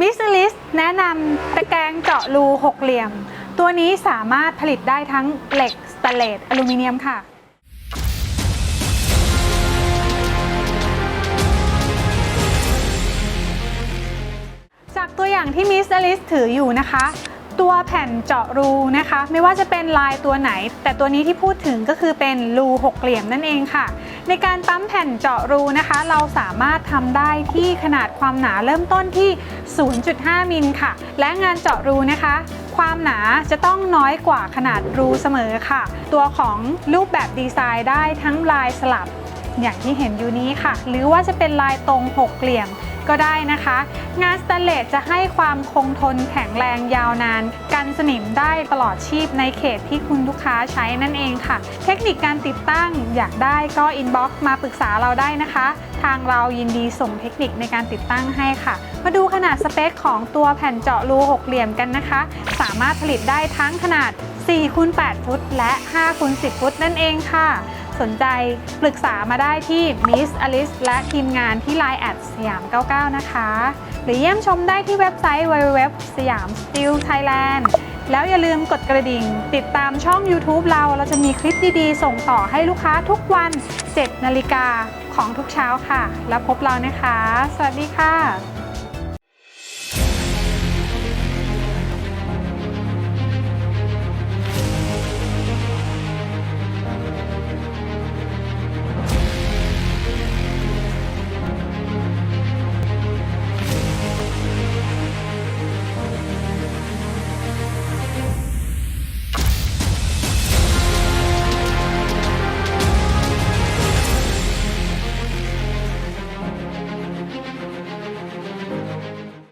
มิสลิสแนะนำตะแกรงเจาะรูหกเหลี่ยม ตัวนี้สามารถผลิตได้ทั้งเหล็กสแตนเลสอลูมิเนียมค่ะจากตัวอย่างที่มิสลิสถืออยู่นะคะ ตัวแผ่นเจาะรูนะคะ ไม่ว่าจะเป็นลายตัวไหน แต่ตัวนี้ที่พูดถึงก็คือเป็นรูหกเหลี่ยมนั่นเองค่ะ ในการปั๊มแผ่นเจาะรูนะคะ เราสามารถทำได้ที่ขนาดความหนาเริ่มต้นที่ 0.5 มิลค่ะ และงานเจาะรูนะคะ ความหนาจะต้องน้อยกว่าขนาดรูเสมอค่ะ ตัวของรูปแบบดีไซน์ได้ทั้งลายสลับอย่างที่เห็นอยู่นี้ค่ะ หรือว่าจะเป็นลายตรงหกเหลี่ยม ก็ได้นะคะ งานสแตนเลสจะให้ความคงทนแข็งแรงยาวนาน กันสนิมได้ตลอดชีพในเขตที่คุณลูกค้าใช้นั่นเองค่ะ เทคนิคการติดตั้งอยากได้ก็อินบ็อกซ์มาปรึกษาเราได้นะคะ ทางเรายินดีส่งเทคนิคในการติดตั้งให้ค่ะ มาดูขนาดสเปคของตัวแผ่นเจาะรูหกเหลี่ยมกันนะคะ สามารถผลิตได้ทั้งขนาด4คูณ8ฟุตและ5คูณ10 ฟุตนั่นเองค่ะ สนใจปรึกษามาได้ที่ Miss Alice และทีมงานที่ Line แอดสยาม 99 นะคะ หรือเยี่ยมชมได้ที่เว็บไซต์ www สยาม Steel Thailand แล้วอย่าลืมกดกระดิ่ง ติดตามช่อง YouTube เราเราจะมีคลิปดีๆ ส่งต่อให้ลูกค้าทุกวัน 7 นาฬิกาของทุกเช้าค่ะ แล้วพบเรานะคะ สวัสดีค่ะ